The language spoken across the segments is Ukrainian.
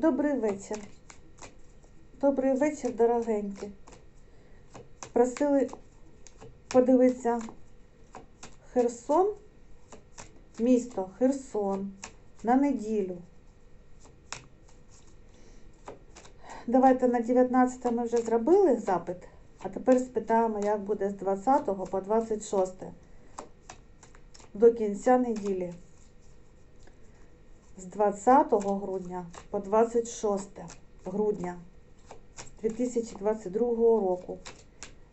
Добрий вечір. Добрий вечір, дорогенькі. Просили подивитися Херсон, місто Херсон на неділю. Давайте на 19 ми вже зробили запит, а тепер спитаємо, як буде з 20 по 26 до кінця неділі. З 20 грудня по 26 грудня 2022 року.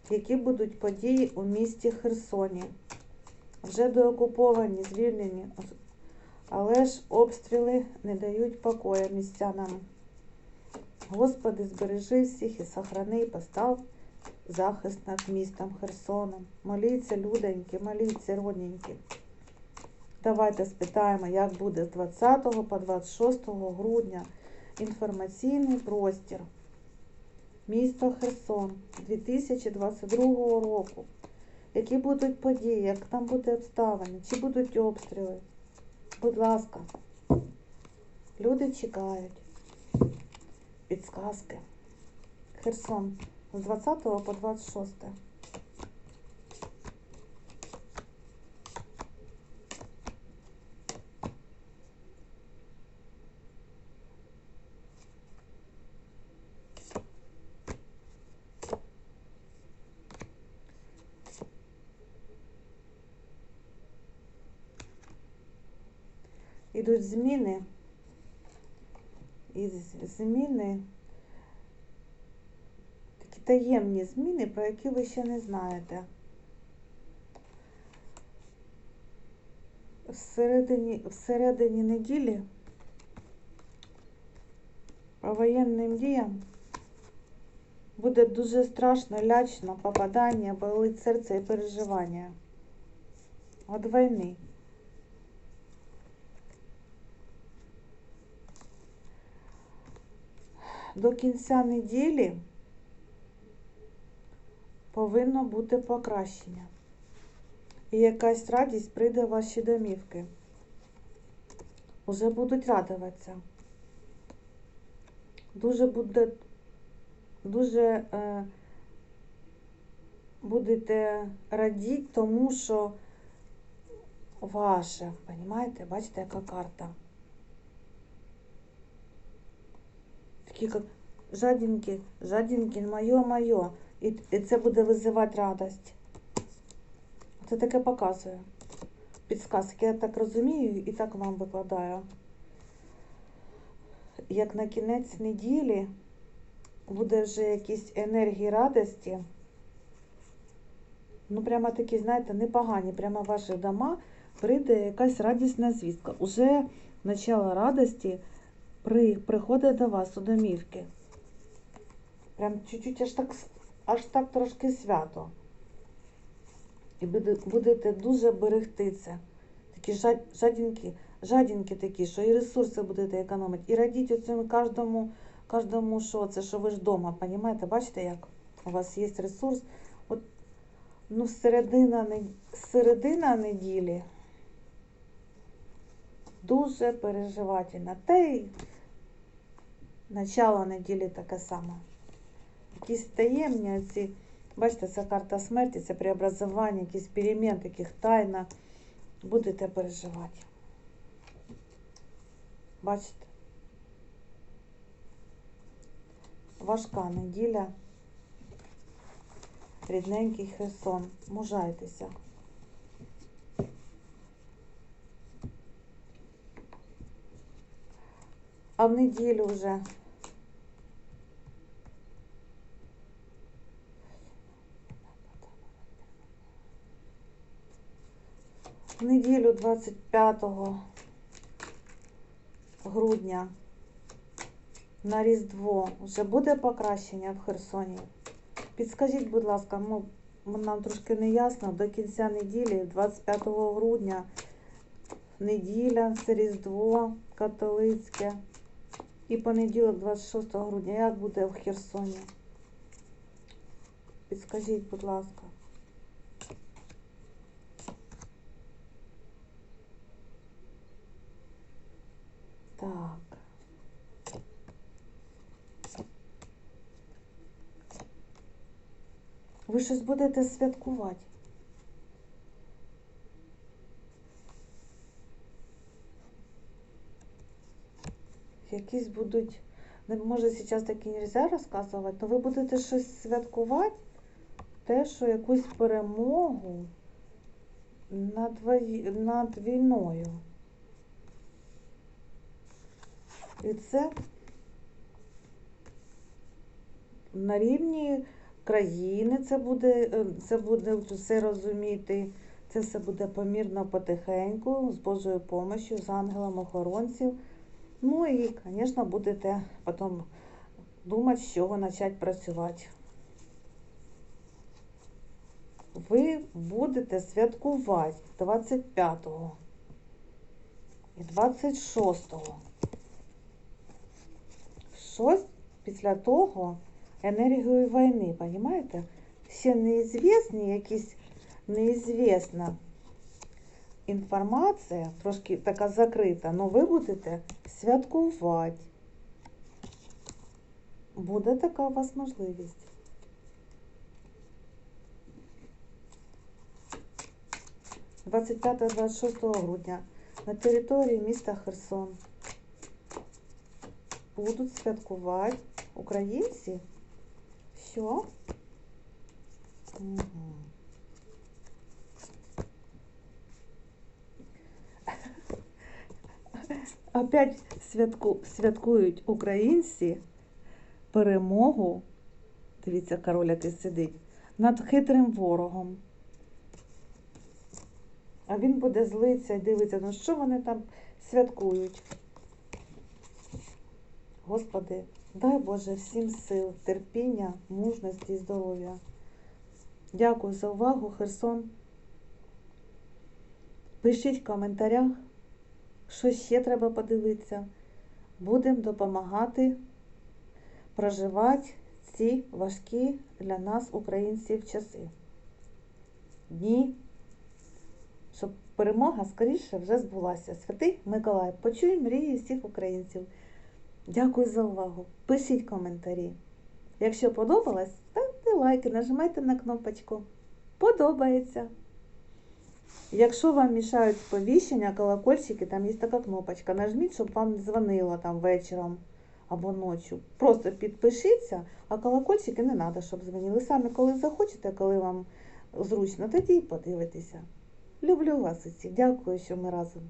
Які будуть події у місті Херсоні? Вже деокуповані, звільнені, але ж обстріли не дають покоя містянам. Господи, збережи всіх і сохрани, і постав захист над містом Херсоном. Моліться, люденьки, моліться, родненькі. Давайте спитаємо, як буде з 20 по 26 грудня інформаційний простір. Місто Херсон 2022 року. Які будуть події, як там буде обставини, чи будуть обстріли? Будь ласка, люди чекають. Підсказки. Херсон з 20 по 26. Ідуть зміни. І зміни, такі таємні зміни, про які ви ще не знаєте. Всередині, всередині неділі по воєнним діям буде дуже страшно, лячно попадання, болить серце і переживання. От війни. До кінця неділі повинно бути покращення. І якась радість прийде в ваші домівки. Уже будуть радуватися. Дуже буде, дуже е, будете радіти, тому що ваше, розумієте, бачите, яка карта. Такі як жадінки, жадінки, моє, моє. І, і це буде визивати радість. Це таке показує. Підсказки, я так розумію і так вам викладаю. Як на кінець неділі буде вже якісь енергії радості. Ну, прямо такі, знаєте, непогані, прямо ваші дома прийде якась радісна звістка. Уже начало радості при, приходить до вас у домівки. Прям чуть-чуть аж так, аж так трошки свято. І будете дуже берегти це. Такі жад, жадінки, жадінки такі, що і ресурси будете економити. І радіть оцим кожному, кожному, що це, що ви ж вдома, розумієте? Бачите, як у вас є ресурс. От, ну, середина, середина неділі дуже переживательна. Та й начало неділі таке саме. Якісь таємні ці, бачите, це карта смерті, це преобразування, якісь перемін, таких тайна. Будете переживати. Бачите? Важка неділя. Рідненький Херсон. Мужайтеся. А в неділю вже в неділю 25 грудня на Різдво вже буде покращення в Херсоні. Підскажіть, будь ласка, ну, нам трошки не ясно, до кінця неділі, 25 грудня, неділя, це Різдво католицьке. І понеділок, 26 грудня, як буде в Херсоні? Підскажіть, будь ласка. Так. Ви щось будете святкувати? Якісь будуть, не може зараз такі не можна розказувати, але ви будете щось святкувати, те, що якусь перемогу над, вої- над війною. І це на рівні країни це буде, е, це буде все розуміти. Це все буде помірно потихеньку, з Божою допомогою, з ангелом охоронців. Ну і, звісно, будете потім думати, з чого почати працювати. Ви будете святкувати 25-го і 26-го. Щось після того енергію війни, розумієте? Ще неізвісні якісь неізвісна інформація, трошки така закрита, але ви будете святкувати. Буде така у вас можливість. – 25-26 грудня на території міста Херсон будуть святкувати українці. Що? Угу. Опять святку, святкують українці перемогу. Дивіться, король який сидить, над хитрим ворогом. А він буде злитися і дивитися, ну що вони там святкують. Господи, дай Боже всім сил, терпіння, мужності і здоров'я. Дякую за увагу, Херсон. Пишіть в коментарях, що ще треба подивитися. Будемо допомагати проживати ці важкі для нас, українців, часи. Дні, щоб перемога скоріше вже збулася. Святий Миколай, почуй мрії всіх українців. Дякую за увагу. Пишіть коментарі. Якщо подобалось, ставте лайки, нажимайте на кнопочку. Подобається. Якщо вам мішають сповіщення, колокольчики, там є така кнопочка. Нажміть, щоб вам дзвонило там вечором або ночі. Просто підпишіться, а колокольчики не треба, щоб дзвонили. Самі, коли захочете, коли вам зручно, тоді й подивитеся. Люблю вас усіх. Дякую, що ми разом.